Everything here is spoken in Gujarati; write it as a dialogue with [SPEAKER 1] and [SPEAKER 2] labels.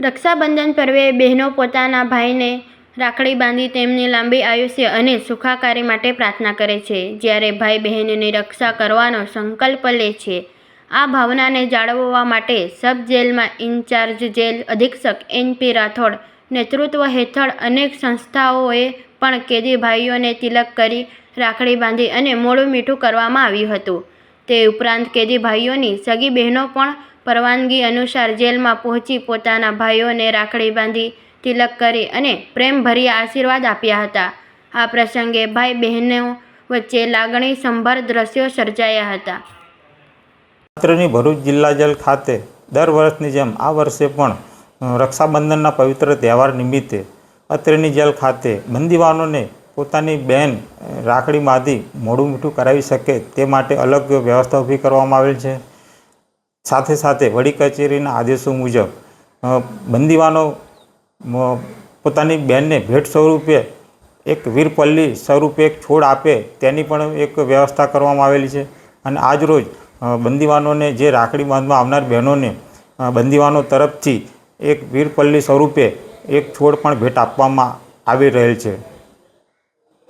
[SPEAKER 1] રક્ષાબંધન પર્વે બહેનો પોતાના ભાઈને રાખડી બાંધી તેમની લાંબી આયુષ્ય અને સુખાકારી માટે પ્રાર્થના કરે છે. જ્યારે ભાઈ બહેનની રક્ષા કરવાનો સંકલ્પ લે છે, આ ભાવનાને જાળવવા માટે સબ જેલમાં ઇન્ચાર્જ જેલ અધિક્ષક એન પી રાઠોડ નેતૃત્વ હેઠળ અનેક સંસ્થાઓએ પણ કેદી ભાઈઓને તિલક કરી રાખડી બાંધી અને મોડું મીઠું કરવામાં આવ્યું હતું. તે ઉપરાંત કેદી ભાઈઓની સગી બહેનો પણ પરવાનગી અનુસાર જેલમાં પહોંચી પોતાના ભાઈઓને રાખડી બાંધી તિલક કરી અને પ્રેમભર્યા આશીર્વાદ આપ્યા હતા. આ પ્રસંગે ભાઈ બહેનો વચ્ચે લાગણી સંભાર દ્રશ્યો સર્જાયા હતા.
[SPEAKER 2] અત્રેની ભરૂચ જિલ્લા જેલ ખાતે દર વર્ષની જેમ આ વર્ષે પણ રક્ષાબંધનના પવિત્ર તહેવાર નિમિત્તે અત્રેની જેલ ખાતે બંદીવાનોને પોતાની બહેન અ, રાખડી બાંધી મોડું મીઠું કરાવી શકે તે માટે અલગ વ્યવસ્થા ઊભી કરવામાં આવેલ છે. સાથે સાથે વડી કચેરીના આદેશો મુજબ બંદીવાનો પોતાની બહેનને ભેટ સ્વરૂપે એક વીરપલ્લી સ્વરૂપે એક છોડ આપે તેની પણ એક વ્યવસ્થા કરવામાં આવેલી છે. અને આજરોજ બંદીવાનોને જે રાખડી બાંધવા આવનાર બહેનોને બંદીવાનો તરફથી એક વીરપલ્લી સ્વરૂપે એક છોડ પણ ભેટ આપવામાં આવી રહેલ છે.